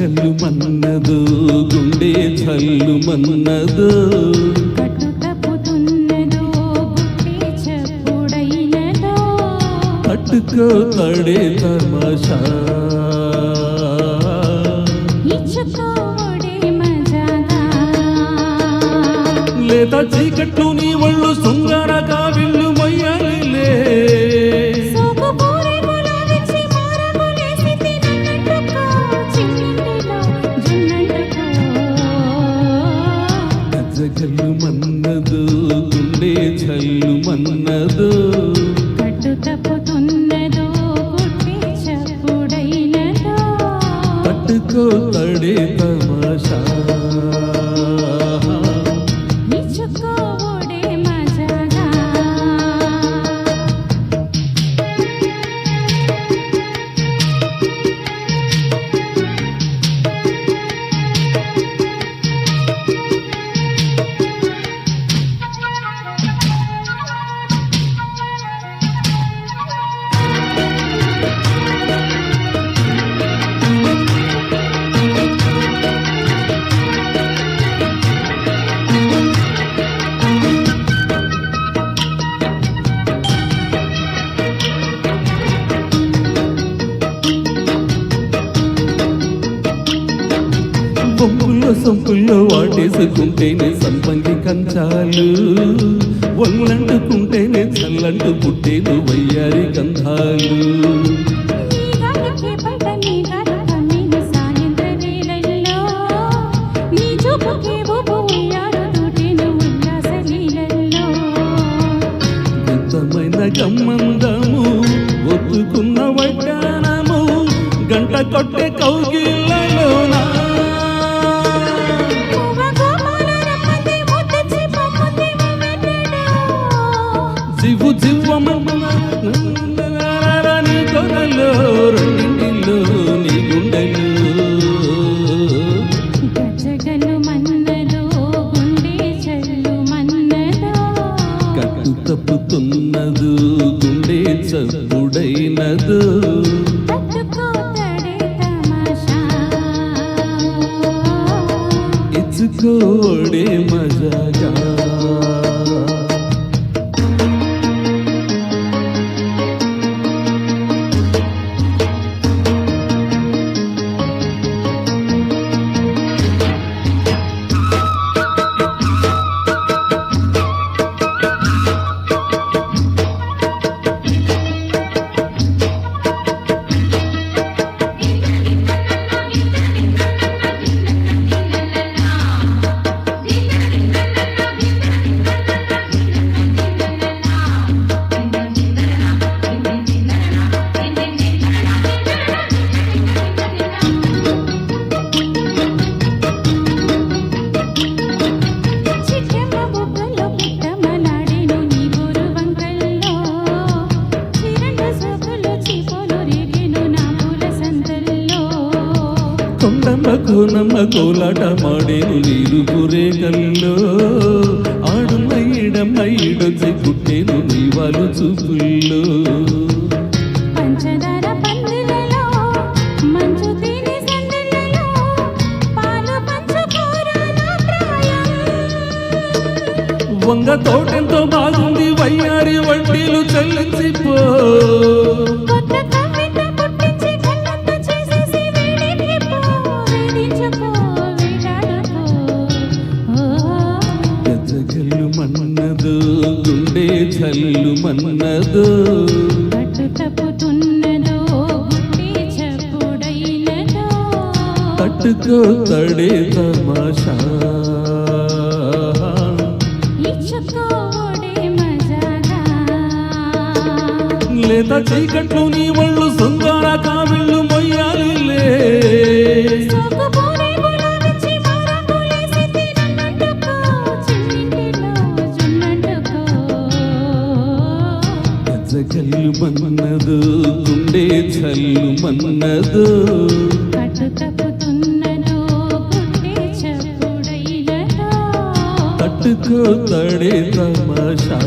గజ్జగల్లు మన్నదు గుండె జల్లు మన్నదు కట్టు తప్పుతున్నదో గుట్టి చెప్పుడైనదో. పట్టుకో తడే తమాషా. లేదా చీకట్లు గజ్జగల్లు మన్నదు గుండె జల్లు మన్నదు కట్టు తప్పుతున్నదో గుట్టి చెప్పుడైనదో పట్టుకో తడే తమాషా బొమ్ముల్లో సొంపుల్లో వాటేసుకుంటేనే సంపంగి కంచాలు. ఒళ్ళంటుకుంటేనే చల్లంటు పుట్టేదు వయ్యారి గంధాలు గమ్మందము ఒత్తుకున్న వడ్డానము గంట కొట్టే కౌగిళ్ళలోనా గుండె చప్పుడైనదు. ఇచ్చుకోడే మజాగా. కొండమ్మ కోనమ్మ కోలాట మాడేను నీరు పురేగల్లో ఆడున్న ఈడమ్మ ఈడొచ్చి పుట్టేను నీ వాళ్ళు చూపుల్లో వంగ తోటెంతో బాగుంది వయ్యారి వడ్డీలు చెల్లించిపో. మన్నదు గుండె జల్లు మన్నదు. కట్టు తప్పుతున్నదో చెప్పుడైనదో. తడే తమాషా. లేత చీకట్లు నీ ఒళ్ళు శృంగార కావిళ్ళు మొయ్యాలిలే. మన్నదు గుండె జల్లు మన్నదు. పట్టుకో తడే తమాషా.